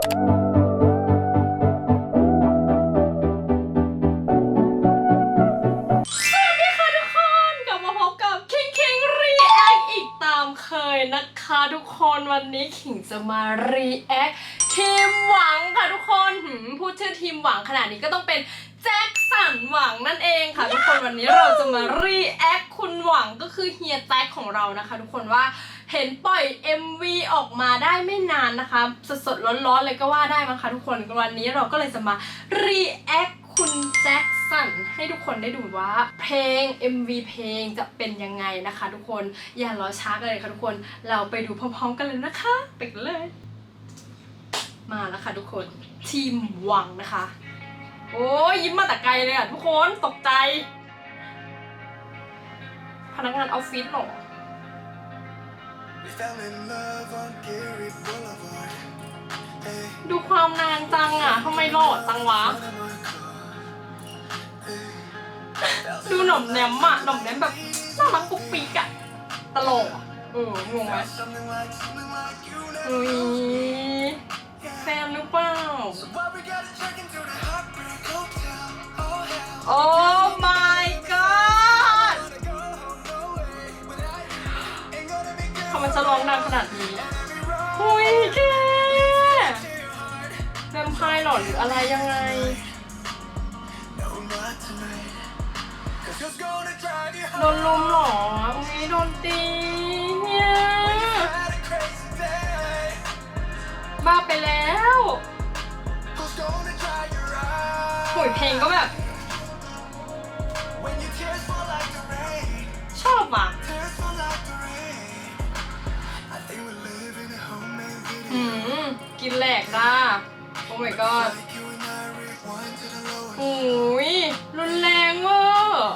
สวัสดีค่ะทุกคนกลับมาพบกับคิงคิงรีแอคอีกตามเคยนะคะทุกคนวันนี้ขิงจะมารีแอคทีมหวังค่ะทุกคนพูดชื่อทีมหวังขนาดนี้ก็ต้องเป็นแจ็คสันหวังนั่นเองค่ะ ทุกคนวันนี้เราจะมารีแอคคุณหวังก็คือเฮียแจ็คของเรานะคะ ทุกคนว่า เห็นปล่อย MV ออกมาได้ไม่นานนะคะ สดๆ ร้อนๆ เลยก็ว่าได้มั้งคะทุกคน วันนี้เราก็เลยจะมารีแอคคุณแจ็คสันให้ทุกคนได้ดูว่าเพลง MV เพลงจะเป็นยังไงนะคะ ทุกคนอย่ารอช้ากันเลยค่ะทุกคนเราไปดูพร้อมๆกันเลยนะคะไปกันเลย มาแล้วค่ะทุกคนทีมหวังนะคะ โอ้ยยิ้มมาแต่ไกลเลยอะทุกคนตกใจ พนักงานออฟฟิศเหรอ fell in love on Gary Boulevard. Hey, ดูความนางจังอะทำไมหล่อจังวะ out of my car. Hey, ดูหน่อมแนมอะหน่อมแนมแบบน่ารักปุ๊กปิ๊กอะตลกอะเอองงไหม something like, something like you never อุ้ยแฟนหรือเปล่า So why we gotta check into the Heartbreak Hotel? Oh hell, โอ้ my ค่มันจะร้องดังขนาดนี้หุยแกแวมไพายหรอหรืออะไรยังไง โดนลมหรออุ้โดนตีเนี่ยบ้าไปแล้วหุยเพลงก็แบบินแหลกจ้า โอ้ my god โอ้ยรุนแรงเวอร์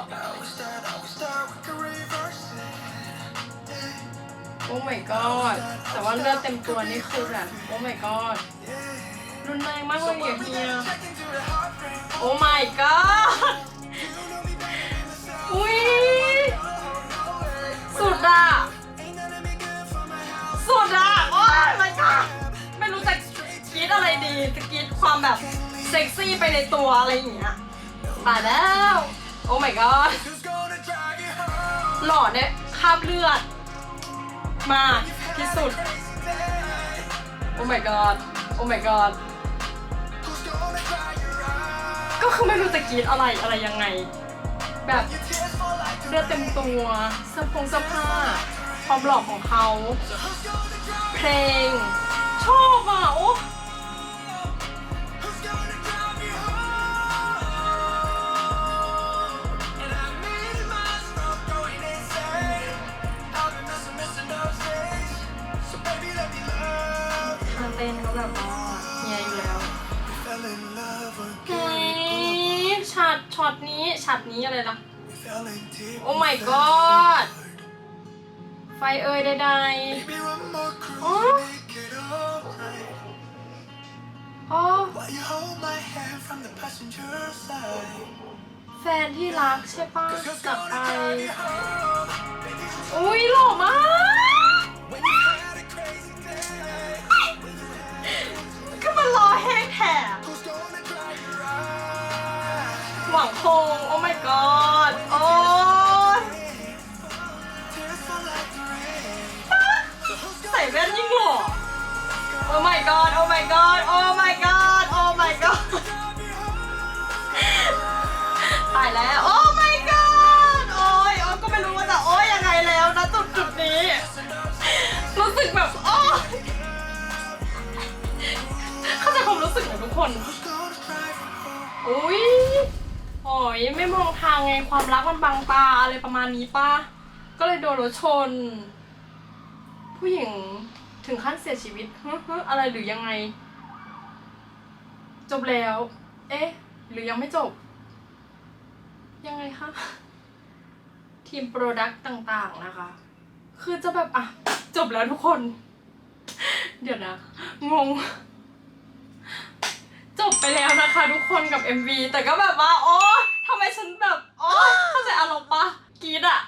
โอ้ my god แต่ว่าเลือดเต็มตัวนี่คือแบบโอ้ my god รุนแรงมากเลยเฮียโอ้ my god ความแบบเซ็กซี่ไปในตัวอะไรอย่างเงี้ยตายแล้ว โอ้ my god หล่อเนี่ยคราบเลือด มากที่สุด โอ้ my god โอ้ my god ก็คือไม่รู้จะกรีดอะไรอะไรยังไง แบบเลือดเต็มตัวเสื้อผงเสื้อผ้า ความหล่อของเขา เพลง ชอบอะ โอ้ ช็อตช็อตนี้ช็อตนี้อะไรล่ะ We fell in deep. Oh my we fell God. hard. ไฟเอ่ยใด Maybe one more cruise Oh. and make it alright. ๆอ๋อ While you hold my hand from the passenger side. แฟนที่รักใช่ปะ Cause who's กลับ gonna ไป drive you home? Baby, who's อุ้ยหล่อมาก god โอ้ my god โอ้ my god โอ้ my god ตายแล้ว โอ้ my god โอ้ยโอ้ยก็ไม่รู้ว่าจะโอ้ยยังไงแล้วนะจุดจุดนี้ รู้สึกแบบโอ้ยเข้าใจความรู้สึกของทุกคน อุ้ยโอ้ยไม่มองทางไงความรักมันบังตาอะไรประมาณนี้ป่ะก็เลยโดนรถชน ผู้หญิง ถึงขั้นเสียชีวิตฮึฮึอะไรหรือยังไง จบแล้ว เอ๊ะ หรือยังไม่จบ ยังไงคะทีมโปรดักต์ต่างๆนะคะ คือจะแบบอะ จบแล้วทุกคน เดี๋ยวนะ งง จบไปแล้วนะคะ ทุกคนกับ MV แต่ก็แบบว่าโอ้ทำไมฉันแบบโอ้เข้าใจอารมณ์ปะกีดอะ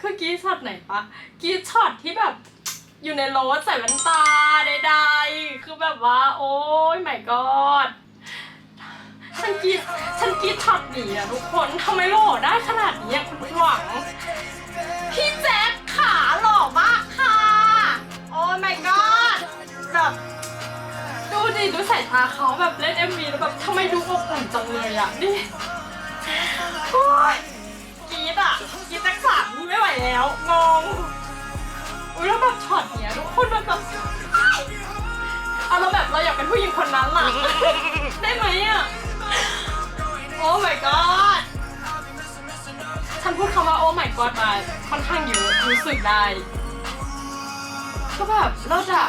คือกีดช็อตไหนปะกีดช็อตที่แบบ อยู่ในรถใส่แว่นตาใดๆคือแบบว่า โอ้ยไม่กอดฉันกรีดฉันกรีดช็อตหนีอะทุกคนทำไมหล่อได้ขนาดนี้อะคุณหวัง พี่แจ๊คขาหล่อมากค่ะ โอ้ my god แบบดูดิดูสายตาเขาแบบเล่น MV แล้วแบบทำไมดูอบอุ่นจังเลยอะนี่โอ้ยกรีดอะกรีดแจ็คสันไม่ไหวแล้วงง อุ้ยแล้วแบบช็อตเนี้ยทุกคนมันแบบเอาเราแบบเราอยากเป็นผู้หญิงคนนั้นล่ะ ได้ไหมอะ โอ้ my god ฉันพูดคำว่าโอ้ my god มาค่อนข้างเยอะรู้สึกได้ ก็แบบเลิศอะ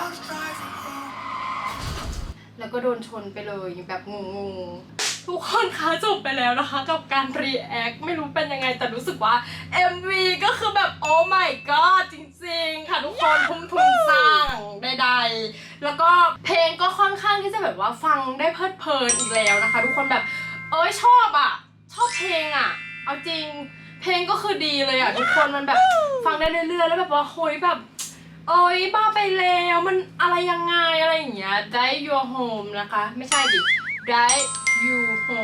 แล้วก็โดนชนไปเลยแบบงงๆทุกคนคะจบไปแล้วนะคะกับการรีแอคไม่รู้เป็นยังไงแต่รู้สึกว่า MV ก็คือแบบโอ้ my god จริง ๆ ค่ะทุกคนทุ่มทุนสร้างใดๆ แล้วก็เพลงก็ค่อนข้างที่จะแบบว่าฟังได้เพลิดเพลินอีกแล้วนะคะ ทุกคนแบบเอ้ยชอบอะ ชอบเพลงอะ เอาจริงเพลงก็คือดีเลยอะทุกคนมันแบบฟังได้เรื่อยๆแล้วแบบว่าโหยแบบเอ้ยบ้าไปแล้วมันอะไรยังไงอะไรอย่างเงี้ย Die Your Home นะคะ ไม่ใช่ดิ Drive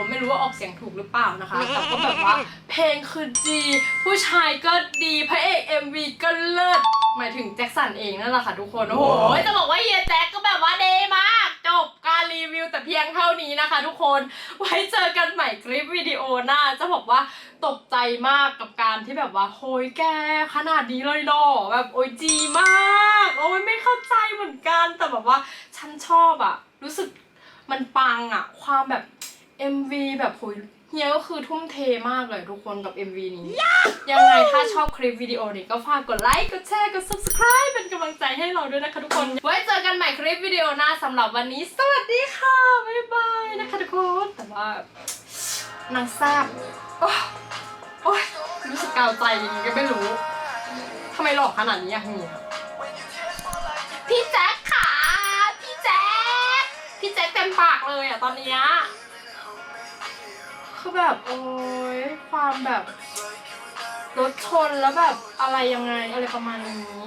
ไม่รู้ว่าออกเสียงถูกหรือเปล่านะคะ แต่ก็แบบว่าเพลงคือดี ผู้ชายก็ดีพระเอก MV ก็เลิศหมายถึงแจ็คสันเองนั่นแหละค่ะทุกคน โอ้โห จะบอกว่าเฮียแจ็คก็แบบว่าดีมาก จบการรีวิวแต่เพียงเท่านี้นะคะทุกคน ไว้เจอกันใหม่คลิปวิดีโอหน้า จะบอกว่าตกใจมากกับการที่แบบว่าโหยแกขนาดนี้เลยเหรอแบบโอ้ยจีมาก โอ้ยไม่เข้าใจเหมือนกัน แต่แบบว่าฉันชอบอะรู้สึกมันปังอะความแบบ MV แบบโหยเฮียก็คือทุ่มเทมากเลยทุกคนกับ MV นี้ ยังไงถ้าชอบคลิปวิดีโอนี้ก็ฝากกดไลค์ กดแชร์ กด subscribe เป็นกำลังใจให้เราด้วยนะคะทุกคน ไว้เจอกันใหม่คลิปวิดีโอหน้าสำหรับวันนี้ สวัสดีค่ะ บ๊ายบายนะคะทุกคน แต่ว่านางแซบโอ๊ยโอ๊ยรู้สึกกาวใจยังไงก็ไม่รู้ทำไมหลอกขนาดนี้อะเฮียพี่แจ๊คค่ะ พี่แจ๊คพี่แจ๊คเต็มปากเลยอะตอนเนี้ย คือแบบโอ้ยความแบบรถชนแล้วแบบอะไรยังไงอะไรประมาณนี้